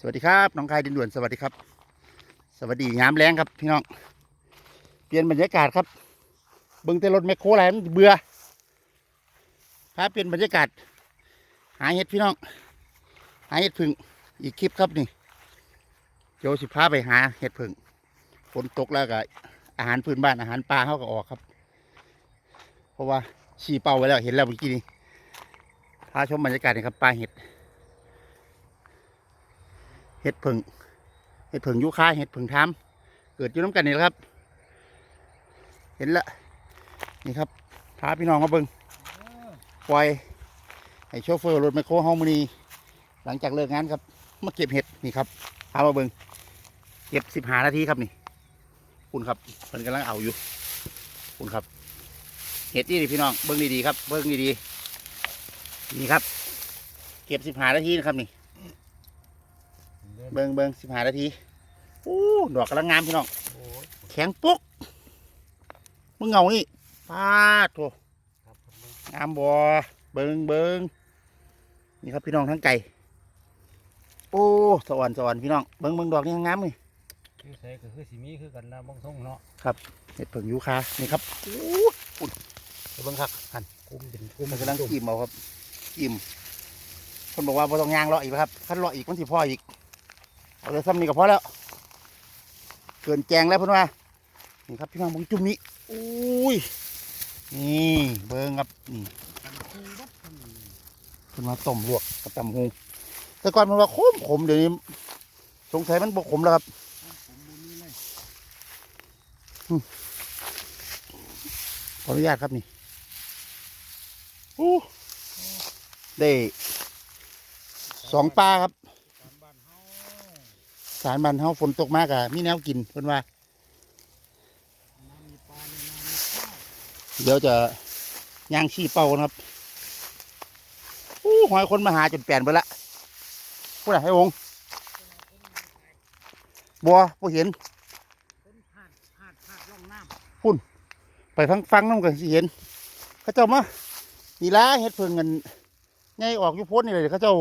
สวัสดีครับน้องคายดินด่วนสวัสดีครับ สวัสดีงามแรงครับพี่น้อง เปลี่ยนบรรยากาศครับเบิ่งแต่รถแมคโครอะไรมันเบื่อพาเปลี่ยนบรรยากาศ หาเห็ดพี่น้อง หาเห็ดผึ่งอีกคลิปครับนี่โจสิพาไปหาเห็ดผึ่งฝนตกแล้วก็อาหารพื้นบ้านอาหารปลาเขาก็ออกครับ เพราะว่าชีเป้าไว้แล้วเห็นแล้วเมื่อกี้นี้พาชมบรรยากาศนี่ครับปลาเห็ด เห็ดผึ่งเห็ดผึ่งยุค่าเห็ดผึ่งทามเกิดอยู่น้ำกันนี่แหละครับ เห็นละนี่ครับพาพี่น้องมาเบิงปล่อยให้โชเฟอร์รถไมโครเฮามานีหลังจากเลิกงานครับมาเก็บเห็ดนี่ครับพามาเบิงเก็บสิบหานาทีครับนี่คุณครับเพิ่นกำลังเอาอยู่ คุณครับ เห็ดนี่พี่น้องเบิ้งดีๆครับ เบิ้งดีๆนี่ครับ เก็บสิบหานาทีนะครับนี่ เบิงเบิงสิบหานาทีโอ้ดอกกำลังงามพี่น้องโอ้ยแข็งปุ๊กมึงเงานี่ปาดโถครับผมงามบ่เบิงเบิงนี่ครับพี่น้องทั้งไก่โอ้สวรรค์สวรรค์พี่น้องเบิงเบิงดอกนี่งามเลยคือใส่ก็คือสีมีคือกันนะบางทรงเนาะเห็ดเผิงยูคานี่ครับโอ้ปุ่นไปเบิงครับหันกุ้มเป็นกุ้มมันกำลังกิมเอาครับกิมคนบอกว่าพอต้องยางเลาะอีกครับขั้นเลาะอีกมันสิพ่ออีก เอาเลยซ้ำนี่ก็พอแล้ว เกินแจงแล้วเพื่อนว่า นี่ครับพี่น้องมึงจุ่มนี้อุ้ย นี่เบิ้งครับนี่เพิ่นมาต้มลวกกับตำหูแต่ก่อนมันว่าขมขมเดี๋ยวนี้สงสัยมันบกขมแล้วครับขออนุญาตครับนี่อู้ได้สองปลาครับ สารบันเฮาฝนตกมากอะมีแนวกินเพิ่นว่า เดี๋ยวจะย่างชี้เป่านะครับอู้หอยคนมาหาจนแปลนไปละพูดอะไรให้องบัวบ่เห็นคนพาดพาดพาดร่นไปฟังฟังน้ำกันสิเห็นเขาเจ้ามานี่ละเฮ็ดเพิ่งเงินไงออกยู่พ้นนี่เลยเขาเจ้า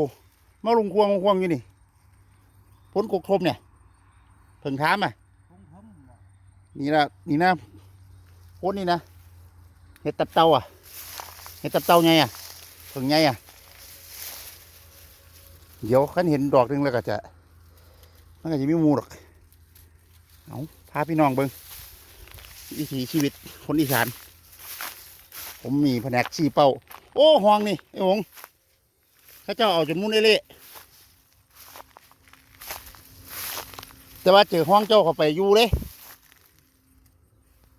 มาลงควงลงควงอยู่นี่ พ้นกกทมเนี่ยเพิ่งถามอะำทุ่งผมบ่นี่นะนี่นะโพสต์นี่นะเห็ดตับเต่าอะเห็ดตับเต่าไงอะถึงไงอะเดี๋ยวขันเห็นดอกหนึงแล้วก็จะมันก็จะไม่มูหรอกเอาพาพี่น้องเบิงวิถีชีวิตคนอีสาน ผมมีแผนกชี้เป้า โอ้ห้องนี่ไอ้หงเข้าเจ้าเอาจนมุนเอเล แต่ว่าเจอห้องเจ้าเข้าไปอยู่เลย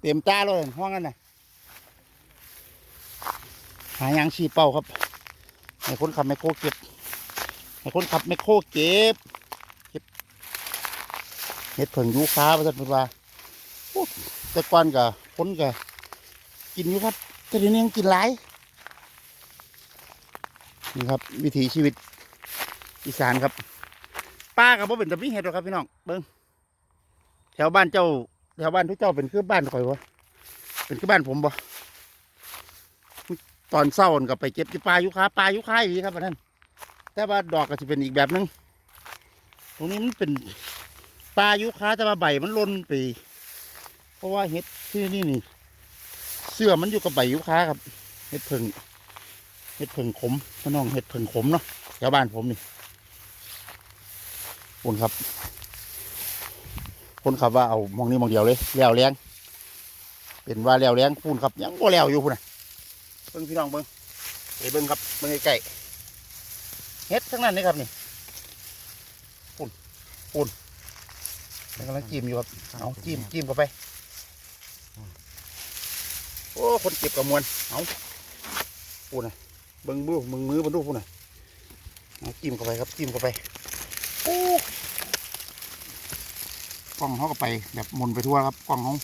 เต็มตาเลยห้องนั้นน่ะหายางชีเป้าครับให้คนขับแมโครเก็บให้คนขับแมโครเก็บเก็บเห็ดเผิงยูคาประจันเป็นว่าแต่ก่อนกับคนกับกินอยู่ครับแต่เดี๋ยวนี้ยังกินหลายนี่ครับ วิถีชีวิตอีสานครับป้ากับพ่เป็นตะมีเห็ดหรอครับพี่น้องเบิ้ง แถวบ้านเจ้า แถวบ้านทุกเจ้าเป็นคือบ้านข่อยวะเป็นคือบ้านผมบ่ตอนเศร้ากับไปเก็บที่ปลายุคาปลายุคาอย่างนี้ครับอันนั้นแต่ว่าดอกก็จะเป็นอีกแบบหนึงตรงนี้มันเป็นปลายุคาแต่ว่าใบมันล่นไป เพราะว่าเห็ดที่นี่นี่ เสื้อมันอยู่กับใบยุคาครับเห็ดเพิ่งเห็ดเพิ่งขมพี่น้องเห็ดเพิ่งขมเนาะแถวบ้านผมนี่คุณครับ คนขับว่าเอามองนี้มองเดียวเลยแล้วแรงเป็นว่าแล้วแรงพูนครับยังก็แล้วอยู่พูนน่ะเบิ้งพี่น้องเบิ้งเอ้ยเบิ้งครับเบิ้งใกล้ๆเฮ็ดทั้งนั้นเลยครับนี่พูนพูนกำลังจิ้มอยู่ครับเอาจิ้มจิ้มเข้าไปโอ้คนเก็บกับมวลเอาพูนน่ะเบิ้งมือมึงมือมันดูพูนน่ะเอาจิ้มเข้าไปครับจิ้มเข้าไปโอ้ กล้องเขาก็ไปแบบหมุนไปทั่วครับกล้องเขา